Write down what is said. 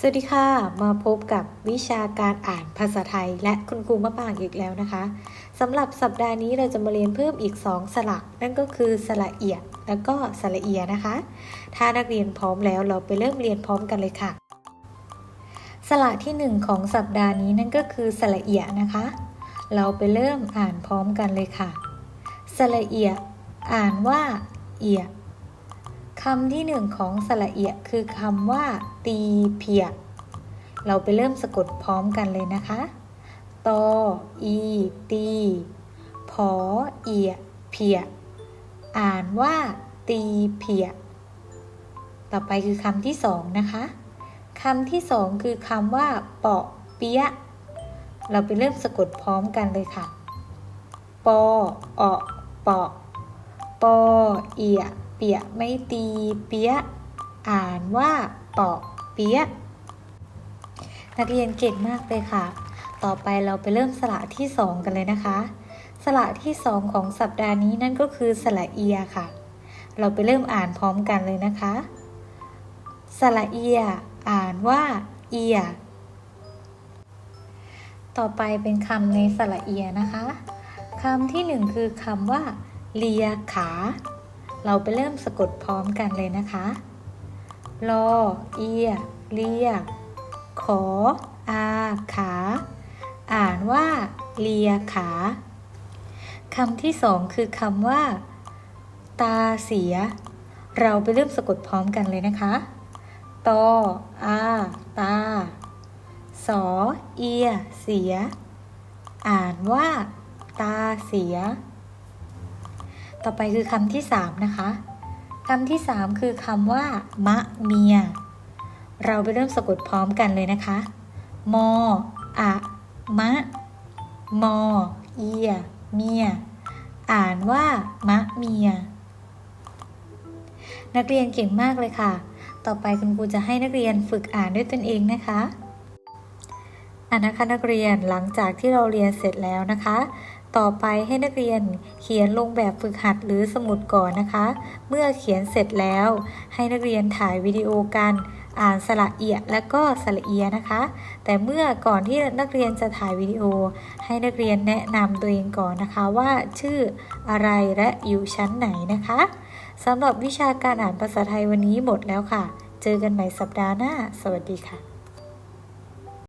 สวัสดีค่ะ มาพบกับวิชาการอ่านภาษาไทย และคุณครูมะปางอีกแล้วนะคะสำหรับสัปดาห์นี้เราจะมาเรียนเพิ่มอีก 2 สระนั่นก็คือสระเอียดแล้วก็สระเอียนะคะ ถ้านักเรียนพร้อมแล้วเราไปเริ่มเรียนพร้อมกันเลยค่ะ สระที่ 1 ของสัปดาห์นี้นั่นก็คือสระเอียนะคะ เราไปเริ่มอ่านพร้อมกันเลยค่ะ สระเอียอ่านว่าเอีย คำที่หนึ่งของสระเอียคือคำว่า ตีเพียเราไปเริ่มสะกดพร้อมกันเลยนะคะตออีตีพอเอียเพียอ่านว่า ตีเพียต่อไปคือคำที่สองนะคะคำที่สองคือคำว่าเปาะเปียเราไปเริ่มสะกดพร้อมกันเลยค่ะ ปอออเปาะปอเอีย เปียไม่ตีเปียะอ่านว่าเปาะเปียะนักเรียนเก่งมากเลยค่ะ ต่อไปเราไปเริ่มสระที่สองกันเลยนะคะ สระที่สองของสัปดาห์นี้นั่นก็คือสระเอียค่ะ เราไปเริ่มอ่านพร้อมกันเลยนะคะ สระเอีย อ่านว่าเอีย ต่อไปเป็นคำในสระเอียนะคะคำที่หนึ่งคือคำว่าเลียขา เราไปเริ่มสะกดพร้อมกันเลยนะคะรอเอียเลียขอ อา ขา อ่านว่า เลียขาคำที่สองคือคำว่า ตาเสีย เราไปเริ่มสะกดพร้อมกันเลยนะคะ ตอ อา ตา สอ เอีย เสีย อ่านว่า ตาเสีย ต่อไปคือคำที่สามนะคะคำที่สามคือคำว่า มะเมีย เราไปเริ่มสะกดพร้อมกันเลยนะคะ มออะมะ มอ เอีย เมีย อ่านว่า มะเมีย นักเรียนเก่งมากเลยค่ะ ต่อไปคุณครูจะให้นักเรียนฝึกอ่านด้วยตนเองนะคะอ่านะคะนักเรียนหลังจากที่เราเรียนเสร็จแล้วนะคะ ต่อไปให้นักเรียนเขียนลงแบบฝึกหัดหรือสมุดก่อนนะคะ เมื่อเขียนเสร็จแล้ว ให้นักเรียนถ่ายวิดีโอกันอ่านสระเอียและก็สระเอียนะคะ แต่เมื่อก่อนที่นักเรียนจะถ่ายวิดีโอ ให้นักเรียนแนะนำตัวเองก่อนนะคะว่าชื่ออะไรและอยู่ชั้นไหนนะคะสำหรับวิชาการอ่านภาษาไทยวันนี้หมดแล้วค่ะ เจอกันใหม่สัปดาห์หน้า สวัสดีค่ะ